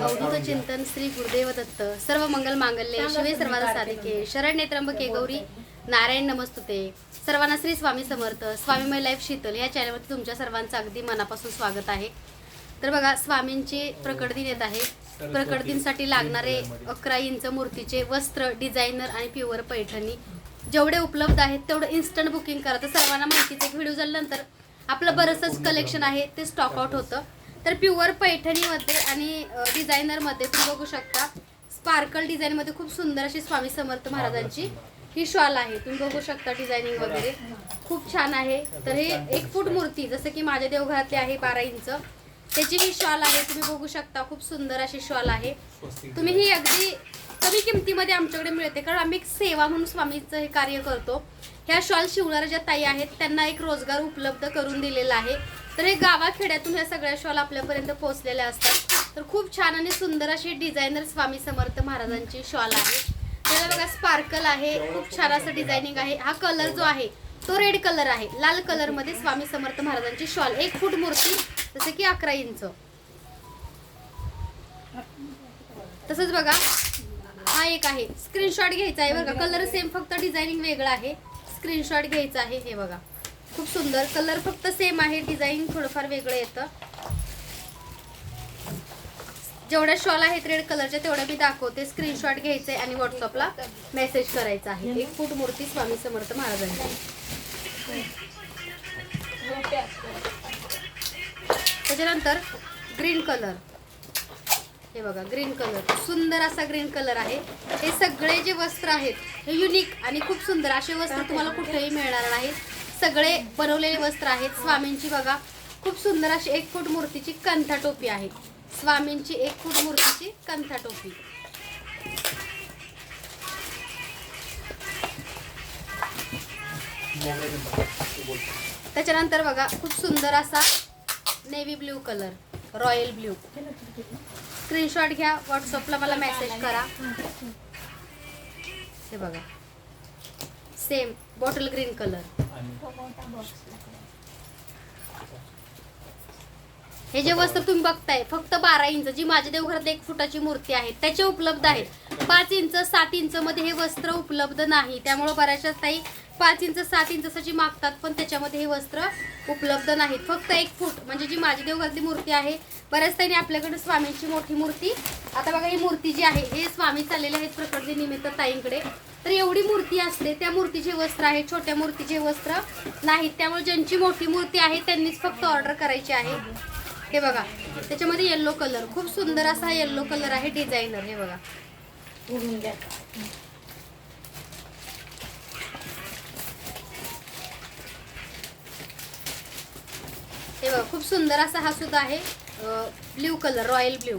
अवधूत चिंतन श्री गुरुदेव दत्त सर्व मंगल मांगल्ये शिवे सर्वांना साधिके. शरण्ये त्र्यंबके गौरी. नारायण नमस्तुते. सर्वांना श्री स्वामी समर्थ. स्वामीमय लाईफ शीतल या चॅनलवरती तुमच्या सर्वांचं अगदी मनापासून स्वागत आहे. तर बघा स्वामींची प्रकट दिन येत आहे. प्रकट दिनसाठी लागणारे अकरा इंच मूर्तीचे वस्त्र डिझायनर आणि प्युअर पैठणी जेवढे उपलब्ध आहेत तेवढं इन्स्टंट बुकिंग करा. तर सर्वांना माहितीच एक व्हिडिओ झाल्यानंतर आपलं बरंचसंच कलेक्शन आहे ते स्टॉक आउट होतं. तर प्युअर पैठणीमध्ये आणि डिझायनरमध्ये तुम्ही बघू शकता स्पार्कल डिझाईनमध्ये खूप सुंदर अशी स्वामी समर्थ महाराजांची ही शॉल आहे. तुम्ही बघू शकता डिझायनिंग वगैरे. खूप छान आहे. तर हे एक फूट मूर्ती जसं की माझ्या देवघरातली आहे बारा इंच. त्याची ही शॉल आहे तुम्ही बघू शकता खूप सुंदर अशी शॉल आहे. तुम्ही ही अगदी कमी किमतीमध्ये आमच्याकडे मिळते कारण आम्ही एक सेवा म्हणून स्वामीचं हे कार्य करतो. ह्या शॉल शिवणाऱ्या ज्या ताई आहेत त्यांना एक रोजगार उपलब्ध करून दिलेला आहे. तर हे गावाखेड्यातून ह्या सगळ्या शॉल आपल्यापर्यंत पोहोचलेल्या असतात. तर खूप छान आणि सुंदर अशी डिझायनर स्वामी समर्थ महाराजांची शॉल आहे. त्याला बघा स्पार्कल आहे खूप छान असं डिझायनिंग आहे. हा कलर जो आहे तो रेड कलर आहे. लाल कलरमध्ये स्वामी समर्थ महाराजांची शॉल एक फूट मूर्ती जसं की अकरा इंच. तसंच बघा हा एक आहे. स्क्रीनशॉट घ्यायचा आहे बघा कलर सेम फक्त डिझायनिंग वेगळं आहे. स्क्रीनशॉट घ्यायचा आहे हे बघा. खूप सुंदर. कलर फक्त सेम आहे. डिझाईन थोडंफार वेगळं येतं. जेवढ्या शॉल आहेत रेड कलरच्या तेवढ्या मी दाखवते. स्क्रीनशॉट घ्यायचे आणि व्हॉट्सअपला मेसेज करायचा आहे. एक फूट मूर्ती स्वामी समर्थ महाराजांची. त्याच्यानंतर ग्रीन कलर हे बघा ग्रीन कलर सुंदर असा ग्रीन कलर आहे. हे सगळे जे वस्त्र आहेत हे युनिक आणि खूप सुंदर. असे वस्त्र तुम्हाला कुठेही मिळणार नाहीत. सगळे बनवलेले वस्त्र आहेत. स्वामींची बघा खूप सुंदर अशी एक फूट मूर्तीची कंथा टोपी आहे. स्वामींची एक फूट मूर्तीची कंथा टोपी. त्याच्यानंतर बघा खूप सुंदर असा navy blue colour royal blue. Screenshot घ्या व्हॉट्सअपला मला मेसेज करा. हे बघा. सेम बॉटल ग्रीन कलर हे जे वस्त्र तुम्ही बघताय फक्त बारा इंच जी माझ्या देवघरात एक फुटाची मूर्ती आहे त्याचे उपलब्ध आहेत. पाच इंच सात इंच मध्ये हे वस्त्र उपलब्ध नाही. त्यामुळे बऱ्याचशा ताई पाच इंच सात इंचाची मागतात पण त्याच्यामध्ये हे वस्त्र उपलब्ध नाहीत. फक्त एक फूट म्हणजे जी माझी देवघरातली मूर्ती आहे बऱ्याच ताईने आपल्याकडे स्वामींची मोठी मूर्ती. आता बघा ही मूर्ती जी आहे हे स्वामी चाललेले आहेत प्रकट निमित्त ताईंकडे. तर एवढी मूर्ती असते त्या मूर्तीचे वस्त्र आहे छोट्या मूर्तीचे वस्त्र नाहीत. त्यामुळे ज्यांची मोठी मूर्ती आहे त्यांनीच फक्त ऑर्डर करायची आहे. हे बघा त्याच्यामध्ये येल्लो कलर खूप सुंदर असा येल्लो कलर आहे डिझायनर हे बघा. हे बघा खूप सुंदर असा हा सुद्धा आहे blue colour royal blue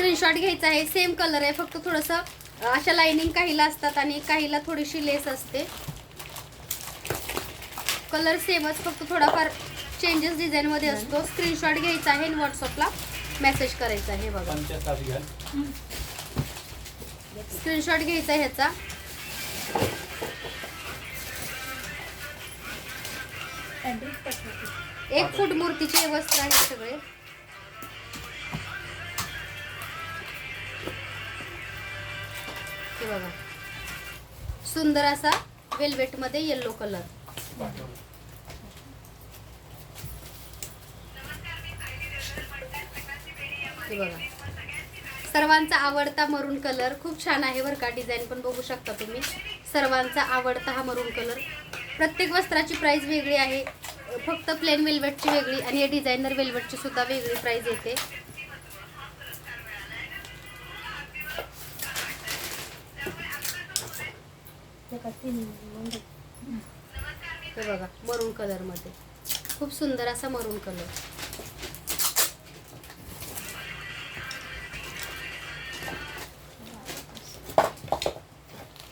screenshot घ्यायचा आहे. सेम कलर आहे. फक्त थोडंसं अशा लाइनिंग काहीला असतात आणि काहीला थोडीशी लेस असते. कलर सेमच फक्त थोडाफार चेंजेस डिझाईनमध्ये असतो. स्क्रीनशॉट घ्यायचा आहे आणि व्हॉट्सअपला मेसेज करायचा आहे. हे बघा. स्क्रीनशॉट घ्यायचा आहे ह्याचा. एक फूट मूर्तीचे वस्त्र आहेत सगळे. हे बघा. सुंदर असा वेल्वेटमध्ये येल्लो कलर हे बघा. सर्वांचा आवडता मरून कलर खूप छान आहे बरं का डिझाईन पण बघू शकता तुम्ही. सर्वांचा आवडता हा मरून कलर प्रत्येक वस्त्राची प्राइस वेगळी आहे. फक्त प्लेन वेल्वेटची वेगळी आणि हे डिझायनर वेल्वेटची सुद्धा वेगळी प्राइस येते. हे बघा मरून कलरमध्ये. खूप सुंदर असा मरून कलर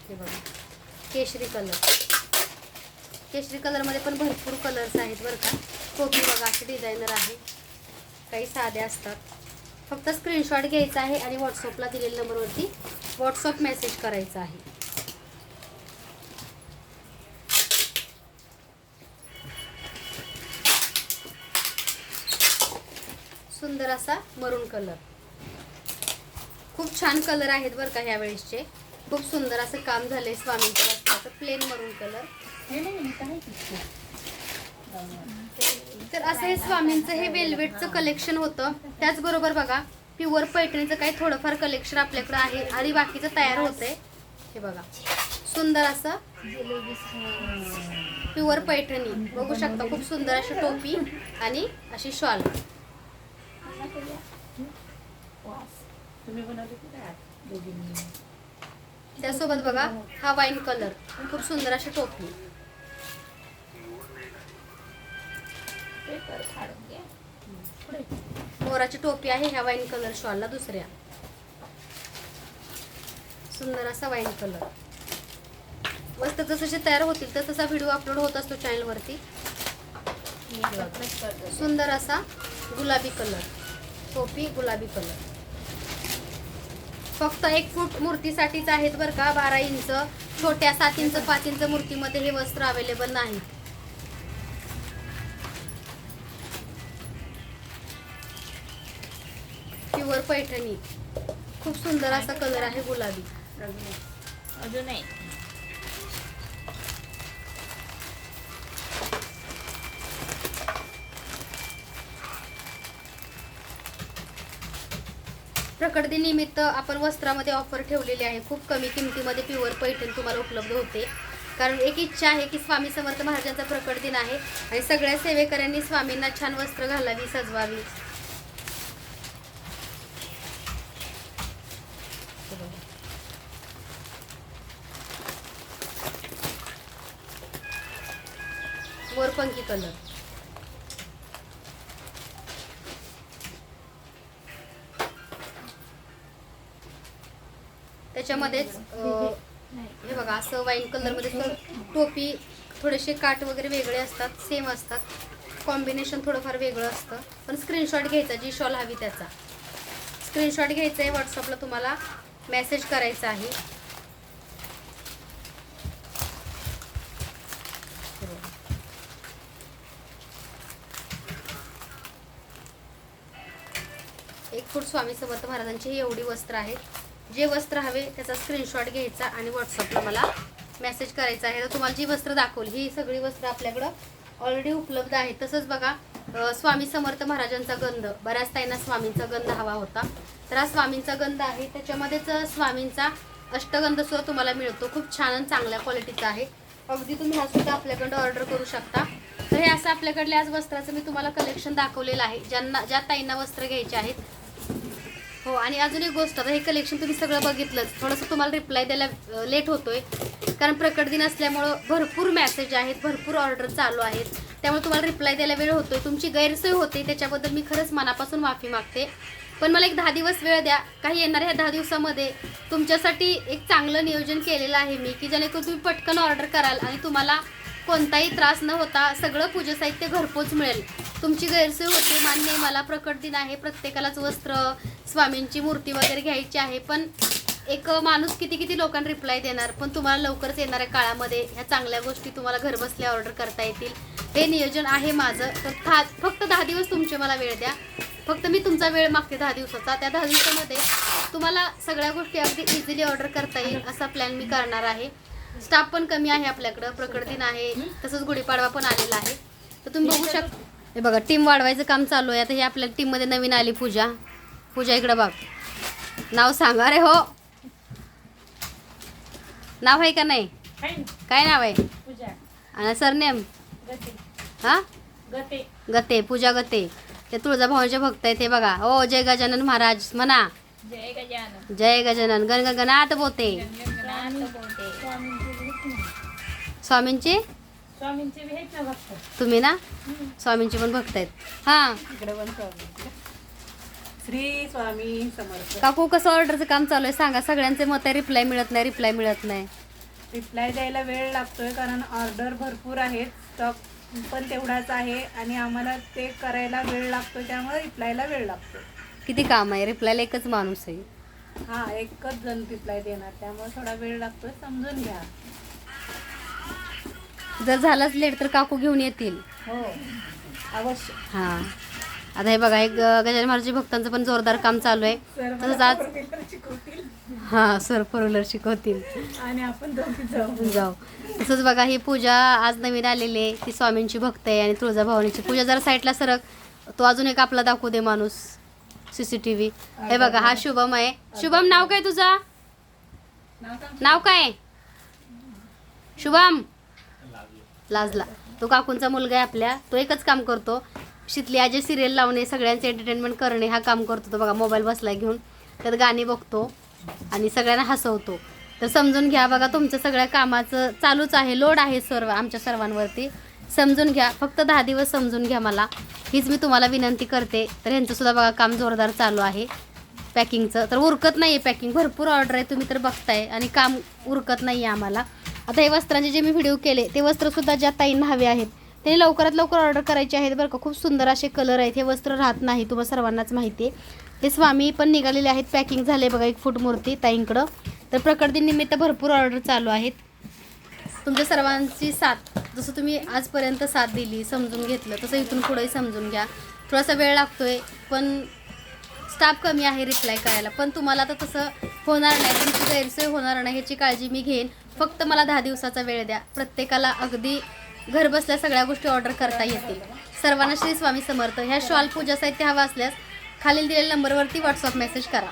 हे बघा केशरी कलर केशरी कलरमध्ये पण भरपूर कलर्स आहेत बरं का. टोपी बघा असे डिझायनर आहे. काही साध्या असतात. फक्त स्क्रीनशॉट घ्यायचा आहे आणि व्हॉट्सअपला दिलेल्या नंबरवरती व्हॉट्सअप मेसेज करायचा आहे. सुंदर असा मरून कलर खूप छान कलर आहेत बरं का ह्या वेळेसचे. खूप सुंदर असं काम झालंय स्वामींच्या वस्त्राचं प्लेन मरून कलर तर असं हे स्वामींचं हे वेलवेटचं कलेक्शन होतं. त्याचबरोबर बघा प्युअर पैठणीचं काही थोडंफार कलेक्शन आपल्याकडं आहे आणि बाकीचं तयार होतंय. हे बघा सुंदर असं प्युअर पैठणी. बघू शकता खूप सुंदर अशी टोपी आणि अशी शॉल तुम्ही बनवली की काय दोघींनी त्यासोबत बघा हा वाईन कलर खूप सुंदर अशी टोपी पेपर फाडून घ्या पुढे मोराची टोपी आहे ह्या वाईन कलर शॉलला दुसऱ्या. सुंदर असा वाईन कलर मस्त जसे तयार होतील तर तसा व्हिडिओ अपलोड होत असतो चॅनलवरती सुंदर असा गुलाबी कलर टोपी गुलाबी कलर. फक्त एक फूट मूर्तीसाठीच आहेत बरं का बारा इंच. छोट्या सात इंच पाच इंच मूर्तीमध्ये हे वस्त्र अवेलेबल नाही. प्युअर पैठणी. खूप सुंदर असा कलर आहे गुलाबी. अजून प्रकट दिनिमित्त आपण वस्त्रामध्ये ऑफर ठेवलेली आहे. खूप कमी किमतीमध्ये प्युअर पैठण तुम्हाला उपलब्ध होते. कारण एक इच्छा आहे की स्वामी समर्थ महाराजांचा प्रकट दिन आहे आणि सगळ्या सेवेकऱ्यांनी स्वामींना छान वस्त्र घालावी सजवावी. मोरपंखी कलर. त्याच्यामध्येच हे बघा असं वाईन कलरमध्ये टोपी थोडेसे काट वगैरे वेगळे असतात सेम असतात. कॉम्बिनेशन थोडंफार वेगळं असतं. पण स्क्रीनशॉट घ्यायचा जी शॉल हवी त्याचा. स्क्रीनशॉट घ्यायचा आहे व्हॉट्सअपला तुम्हाला मेसेज करायचा आहे. एक फूट स्वामी समर्थ महाराजांची ही एवढी वस्त्र आहेत. जे वस्त्र हवे त्याचा स्क्रीनशॉट घ्यायचा आणि व्हॉट्सअपला मला मेसेज करायचा आहे. तर तुम्हाला जी वस्त्र दाखवली ही सगळी वस्त्र आपल्याकडं ऑलरेडी उपलब्ध आहे. तसंच बघा स्वामी समर्थ महाराजांचा गंध. बऱ्याच ताईंना स्वामींचा गंध हवा होता. तर हा स्वामींचा गंध आहे. त्याच्यामध्येच स्वामींचा अष्टगंध सुद्धा तुम्हाला मिळतो. खूप छान आणि चांगल्या क्वालिटीचा आहे. अगदी तुम्ही हा सुद्धा आपल्याकडं ऑर्डर करू शकता. तर हे असं आपल्याकडले आज वस्त्राचं मी तुम्हाला कलेक्शन दाखवलेलं आहे. ज्यांना ज्या ताईंना वस्त्र घ्यायचे आहेत हो आणि अजून एक गोष्ट आता हे कलेक्शन तुम्ही सगळं बघितलंच. थोडंसं तुम्हाला रिप्लाय द्यायला लेट होतोय. कारण प्रकट दिन असल्यामुळं भरपूर मेसेज आहेत भरपूर ऑर्डर चालू आहेत. त्यामुळे तुम्हाला रिप्लाय द्यायला वेळ होतोय. तुमची गैरसोय होते त्याच्याबद्दल मी खरंच मनापासून माफी मागते. पण मला एक दहा दिवस वेळ द्या. काही येणाऱ्या ह्या दहा दिवसामध्ये तुमच्यासाठी एक चांगलं नियोजन केलेलं आहे मी की जेणेकरून तुम्ही पटकन ऑर्डर कराल आणि तुम्हाला कोणताही त्रास न होता सगळं पूजा साहित्य घरपोच मिळेल. तुमची गैरसोय होते मान्य मला प्रकट दिन आहे प्रत्येकालाच वस्त्र स्वामींची मूर्ती वगैरे घ्यायची आहे पण एक माणूस किती किती लोकांना रिप्लाय देणार पण तुम्हाला लवकरच येणाऱ्या काळामध्ये ह्या चांगल्या गोष्टी तुम्हाला घरबसल्या ऑर्डर करता येतील. हे नियोजन आहे माझं तर फक्त दहा दिवस तुमचे मला वेळ द्या. फक्त मी तुमचा वेळ मागते दहा दिवसाचा. त्या दहा दिवसामध्ये तुम्हाला सगळ्या गोष्टी अगदी इझिली ऑर्डर करता येईल असा प्लॅन मी करणार आहे. स्टाफ पण कमी आहे आपल्याकडं प्रकट दिन आहे तसंच गुढीपाडवा पण आलेला आहे. तर तुम्ही बघू शकता हे बघा टीम वाढवायचं काम चालू आहे. आता हे आपल्या टीममध्ये नवीन आली पूजा. पूजा इकडं बघ. नाव सांगा. रे हो. नाव आहे का नाही? काय नाव आहे? आणि सरनेम? गते. हां? गते. गते. पूजा गते. ते तुळजाभवानीचे भक्त आहेत हे बघा. ओ जय गजानन महाराज. म्हणा. जय गजानन. जय गजानन. गण गणात बोते स्वामींचे? स्वामींचे बी आहेत ना भक्त. तुम्ही ना? स्वामींचे पण भक्त आहेत. हां. इकडे पण स्वामी. श्री स्वामी समर्थ. काकू कसं ऑर्डरचं काम चालू आहे? सांगा. सगळ्यांचे मत आहे रिप्लाय मिळत नाही रिप्लाय मिळत नाही. रिप्लाय द्यायला वेळ लागतोय कारण ऑर्डर भरपूर आहेत. स्टॉक पण तेवढाच आहे आणि आम्हाला ते करायला वेळ लागतो त्यामुळे रिप्लायला वेळ लागतो किती काम आहे? रिप्लायला एकच माणूस आहे. हा एकच जण रिप्लाय देणार त्यामुळे थोडा वेळ लागतोय समजून घ्या. जर झालंच लेट तर काकू घेऊन येतील. हो अवश्य. हां. आता हे बघा हे ग- गजानन महाराज भक्तांचं पण जोरदार काम चालू आहे. तसंच आज हां सर फोर व्हीलर शिकवतील आणि आपण जाऊ. तसंच बघा ही पूजा आज नवीन आलेली आहे. ती स्वामींची भक्त आहे आणि तुळजाभवानीची पूजा. जरा साईडला सरक. तो अजून एक आपला दाखवू दे माणूस सी सी टी व्ही हे बघा हा शुभम आहे. शुभम नाव काय तुझा? नाव काय? शुभम. लाजला. तो काकूंचा मुलगा आहे आपल्या. तो एकच काम करतो. शितली आजी सिरियल लावणे सगळ्यांचे एंटरटेनमेंट करणे हा काम करतो. तो बघा मोबाईल बसला घेऊन. तर गाणी बघतो आणि सगळ्यांना हसवतो. तर समजून घ्या बघा तुमचं सगळ्या कामाचं चालूच आहे लोड आहे सर्व आमच्या सर्वांवरती. समजून घ्या. फक्त दहा दिवस समजून घ्या मला. हीच मी तुम्हाला विनंती करते. तर ह्यांचंसुद्धा बघा काम जोरदार चालू आहे. पॅकिंगचं तर उरकत नाही आहे पॅकिंग भरपूर ऑर्डर आहे. तुम्ही तर बघताय. आणि काम उरकत नाही आहे आम्हाला. आता हे वस्त्रांचे जे मी व्हिडिओ केले ते वस्त्रसुद्धा ज्या ताईंना हवे आहेत त्यांनी लवकरात लवकर ऑर्डर करायचे आहेत बरं का. खूप सुंदर असे कलर आहेत. हे वस्त्र राहत नाही तुम्हाला सर्वांनाच माहिती आहे. हे स्वामी पण निघालेले आहेत. पॅकिंग झाले बघा एक फूट मूर्ती ताईंकडं. तर प्रकृतीनिमित्त भरपूर ऑर्डर चालू आहेत. तुमच्या सर्वांची साथ जसं तुम्ही आजपर्यंत साथ दिली समजून घेतलं तसं इथून पुढेही समजून घ्या. थोडासा वेळ लागतोय पण स्टाफ कमी आहे रिप्लाय करायला. पण तुम्हाला आता तसं होणार नाही. तुमची गैरसोय होणार नाही ह्याची काळजी मी घेईन. फक्त मला दहा दिवसाचा वेळ द्या. प्रत्येकाला अगदी घरबसल्या सगळ्या गोष्टी ऑर्डर करता येतील. सर्वांना श्री स्वामी समर्थ. ह्या शॉल पूजा साहित्य हवा असल्यास खालील दिलेल्या नंबरवरती व्हॉट्सअप मेसेज करा.